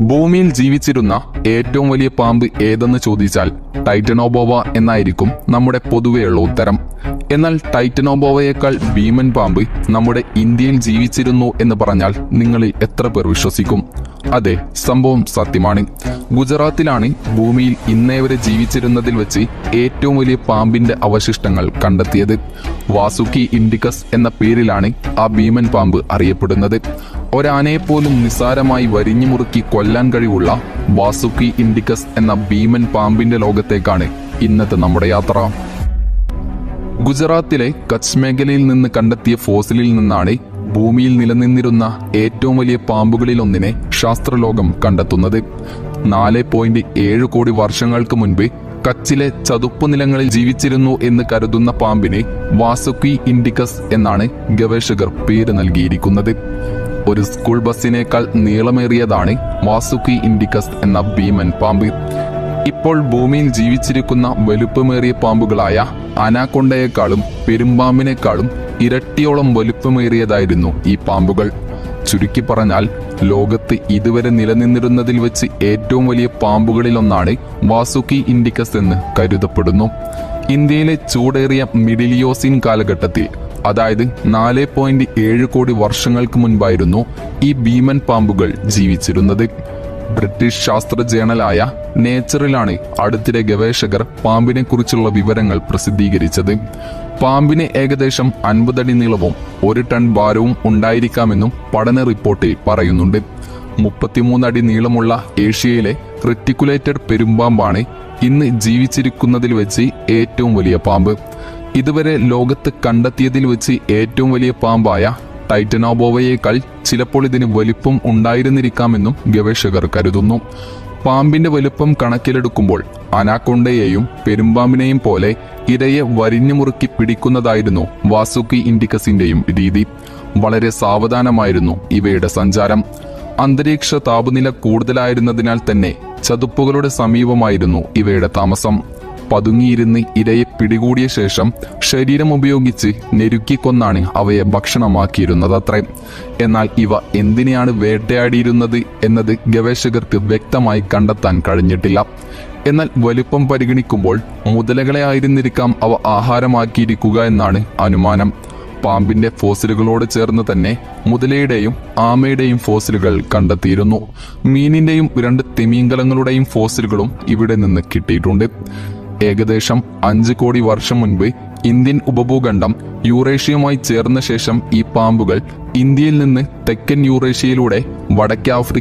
ഭൂമിയിൽ ജീവിച്ചിരുന്ന ഏറ്റവും വലിയ പാമ്പ് ഏതെന്ന് ചോദിച്ചാൽ ടൈറ്റനോബോവ എന്നായിരിക്കും നമ്മുടെ പൊതുവെയുള്ള ഉത്തരം. എന്നാൽ ടൈറ്റനോബോവയേക്കാൾ ഭീമൻ പാമ്പ് നമ്മുടെ ഇന്ത്യയിൽ ജീവിച്ചിരുന്നു എന്ന് പറഞ്ഞാൽ നിങ്ങളിൽ എത്ര പേർ വിശ്വസിക്കും? അതെ സംഭവം സത്യമാണ്. ഗുജറാത്തിലാണ് ഭൂമിയിൽ ഇന്നേ വരെ ജീവിച്ചിരുന്നതിൽ വെച്ച് ഏറ്റവും വലിയ പാമ്പിന്റെ അവശിഷ്ടങ്ങൾ കണ്ടെത്തിയത്. വാസുക്കി ഇൻഡിക്കസ് എന്ന പേരിലാണ് ആ ഭീമൻ പാമ്പ് അറിയപ്പെടുന്നത്. ഒരാനയെ പോലും നിസ്സാരമായി വരിഞ്ഞു മുറുക്കി കൊല്ലാൻ കഴിവുള്ള വാസുക്കി ഇൻഡിക്കസ് എന്ന ഭീമൻ പാമ്പിന്റെ ലോകത്തേക്കാണ് ഇന്നത്തെ നമ്മുടെ യാത്ര. ഗുജറാത്തിലെ കച്ച് മേഖലയിൽ നിന്ന് കണ്ടെത്തിയ ഫോസിലിൽ നിന്നാണ് ഭൂമിയിൽ നിലനിന്നിരുന്ന ഏറ്റവും വലിയ പാമ്പുകളിലൊന്നിനെ ശാസ്ത്രലോകം കണ്ടെത്തുന്നത്. നാല് പോയിന്റ് ഏഴ് കോടി വർഷങ്ങൾക്ക് മുൻപ് കച്ചിലെ ചതുപ്പ് നിലങ്ങളിൽ ജീവിച്ചിരുന്നു എന്ന് കരുതുന്ന പാമ്പിനെ വാസുക്കി ഇൻഡിക്കസ് എന്നാണ് ഗവേഷകർ പേര് നൽകിയിരിക്കുന്നത്. ഒരു സ്കൂൾ ബസ്സിനേക്കാൾ നീളമേറിയതാണ് വാസുക്കി ഇൻഡിക്കസ് എന്ന ഭീമൻ പാമ്പ്. ഇപ്പോൾ ഭൂമിയിൽ ജീവിച്ചിരിക്കുന്ന വലുപ്പമേറിയ പാമ്പുകളായ അനാക്കൊണ്ടയേക്കാളും പെരുമ്പാമ്പിനേക്കാളും ഇരട്ടിയോളം വലുപ്പമേറിയതായിരുന്നു ഈ പാമ്പുകൾ. ചുരുക്കി പറഞ്ഞാൽ ലോകത്ത് ഇതുവരെ നിലനിന്നിരുന്നതിൽ വെച്ച് ഏറ്റവും വലിയ പാമ്പുകളിലൊന്നാണ് വാസുക്കി ഇൻഡിക്കസ് എന്ന് കരുതപ്പെടുന്നു. ഇന്ത്യയിലെ ചൂടേറിയ മിഡിലിയോസിൻ കാലഘട്ടത്തിൽ അതായത് നാല് പോയിന്റ് ഏഴ് കോടി വർഷങ്ങൾക്ക് മുൻപായിരുന്നു ഈ ഭീമൻ പാമ്പുകൾ ജീവിച്ചിരുന്നത്. ബ്രിട്ടീഷ് ശാസ്ത്ര ജേണലായ നേച്ചറിലാണ് അടുത്തിടെ ഗവേഷകർ പാമ്പിനെ കുറിച്ചുള്ള വിവരങ്ങൾ പ്രസിദ്ധീകരിച്ചത്. പാമ്പിന് ഏകദേശം അൻപതടി നീളവും ഒരു ടൺ ഭാരവും ഉണ്ടായിരിക്കാമെന്നും പഠന റിപ്പോർട്ടിൽ പറയുന്നുണ്ട്. മുപ്പത്തിമൂന്നടി നീളമുള്ള ഏഷ്യയിലെ റെറ്റിക്കുലേറ്റഡ് പെരുമ്പാമ്പാണ് ഇന്ന് ജീവിച്ചിരിക്കുന്നതിൽ വെച്ച് ഏറ്റവും വലിയ പാമ്പ്. ഇതുവരെ ലോകത്ത് കണ്ടെത്തിയതിൽ വെച്ച് ഏറ്റവും വലിയ പാമ്പായ ടൈറ്റനോബോവയേക്കാൾ ചിലപ്പോൾ ഇതിന് വലിപ്പം ഉണ്ടായിരുന്നിരിക്കാമെന്നും ഗവേഷകർ കരുതുന്നു. പാമ്പിന്റെ വലുപ്പം കണക്കിലെടുക്കുമ്പോൾ അനാക്കൊണ്ടയെയും പെരുമ്പാമ്പിനെയും പോലെ ഇരയെ വരിഞ്ഞു മുറുക്കി പിടിക്കുന്നതായിരുന്നു വാസുക്കി ഇൻഡിക്കസിന്റെയും രീതി. വളരെ സാവധാനമായിരുന്നു ഇവയുടെ സഞ്ചാരം. അന്തരീക്ഷ താപനില കൂടുതലായിരുന്നതിനാൽ തന്നെ ചതുപ്പുകളുടെ സമീപമായിരുന്നു ഇവയുടെ താമസം. പതുങ്ങിയിരുന്ന് ഇരയെ പിടികൂടിയ ശേഷം ശരീരം ഉപയോഗിച്ച് ഞെരുക്കിക്കൊന്നാണ് അവയെ ഭക്ഷണമാക്കിയിരുന്നത് അത്രേ എന്നാൽ ഇവ എന്തിനെയാണ് വേട്ടയാടിയിരുന്നത് എന്നത് ഗവേഷകർക്ക് വ്യക്തമായി കണ്ടെത്താൻ കഴിഞ്ഞിട്ടില്ല. എന്നാൽ വലുപ്പം പരിഗണിക്കുമ്പോൾ മുതലകളെ ആയിരുന്നിരിക്കാം അവ ആഹാരമാക്കിയിരിക്കുക എന്നാണ് അനുമാനം. പാമ്പിന്റെ ഫോസിലുകളോട് ചേർന്ന് തന്നെ മുതലയുടെയും ആമയുടെയും ഫോസിലുകൾ കണ്ടെത്തിയിരുന്നു. മീനിന്റെയും രണ്ട് തിമീങ്കലങ്ങളുടെയും ഫോസിലുകളും ഇവിടെ നിന്ന് കിട്ടിയിട്ടുണ്ട്. ഏകദേശം അഞ്ച് കോടി വർഷം മുൻപ് ഇന്ത്യൻ ഉപഭൂഖണ്ഡം യൂറേഷ്യയുമായി ചേർന്ന ശേഷം ഈ പാമ്പുകൾ ഇന്ത്യയിൽ നിന്ന് തെക്കൻ യൂറേഷ്യയിലൂടെ വടക്കേ ആഫ്രിക്ക